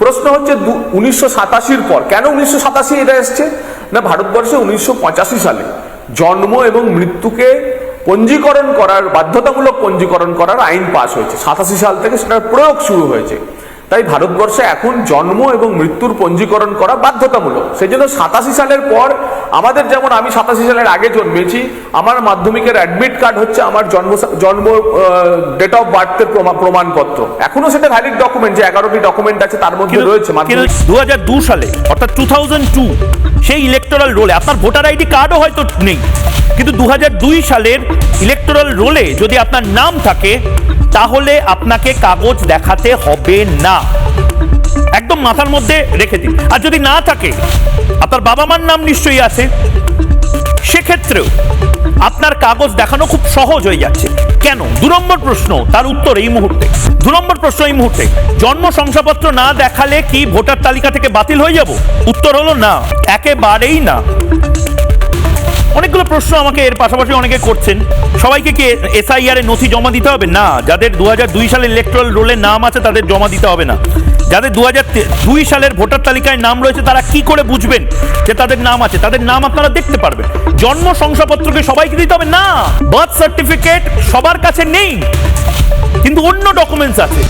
প্রশ্ন হচ্ছে উনিশশো সাতাশির পর, কেন উনিশশো সাতাশি এটা এসছে? না, ভারতবর্ষে উনিশশো পঁচাশি সালে জন্ম এবং মৃত্যুকে পঞ্জীকরণ করার, বাধ্যতামূলক পঞ্জীকরণ করার আইন পাশ হয়েছে। সাতাশি সাল থেকে সেটার প্রয়োগ শুরু হয়েছে। তাই ভারতবর্ষে এখন জন্ম এবং মৃত্যুর পঞ্জীকরণ করা বাধ্যতামূলক। সেই জন্য সাতাশি সালের পর আমাদের যেমন আমি সাতাশি সালের আগে জন্মেছি আমার মাধ্যমিকের অ্যাডমিট কার্ড হচ্ছে আমার জন্ম জন্ম ডেট অফ বার্থের প্রমাণপত্র। এখনও সেটা ভ্যালিড ডকুমেন্ট যে এগারোটি ডকুমেন্ট আছে তার মধ্যে রয়েছে দু হাজার দু সালে অর্থাৎ টু থাউজেন্ড টু সেই ইলেকটোরাল রোলে আপনার ভোটার আইডি কার্ডও হয়তো নেই। কিন্তু দু দুই সালের ইলেকটোরাল রোলে যদি আপনার নাম থাকে তাহলে আপনাকে কাগজ দেখাতে হবে না। একদম মাথার মধ্যে রেখে দিন। আর যদি না থাকে, আপনার বাবা মার নাম নিশ্চয়ই আছে। সেক্ষেত্রেও আপনার কাগজ দেখানো খুব সহজ হয়ে যাচ্ছে। কেন? দু নম্বর প্রশ্ন, তার উত্তর এই মুহূর্তে। দু নম্বর প্রশ্ন এই মুহূর্তে, জন্ম শংসাপত্র না দেখালে কি ভোটার তালিকা থেকে বাতিল হয়ে যাব? উত্তর হলো না, একেবারেই না। অনেকগুলো প্রশ্ন আমাকে এর পাশাপাশি অনেকে করছেন। সবাইকে কি এসআইআর এর নথি জমা দিতে হবে? না, যাদের দু দুই সালের ইলেকট্রাল রোলে নাম আছে তাদের জমা দিতে হবে না। যাদের দু হাজার দুই সালের ভোটার তালিকায় নাম রয়েছে, তারা কি করে বুঝবেন যে তাদের নাম আছে? তাদের নাম আপনারা দেখতে পারবেন। জন্ম শংসাপত্রকে সবাইকে দিতে হবে? না বার্থ সার্টিফিকেট সবার কাছে নেই। কিন্তু অন্য ডকুমেন্টস আছে।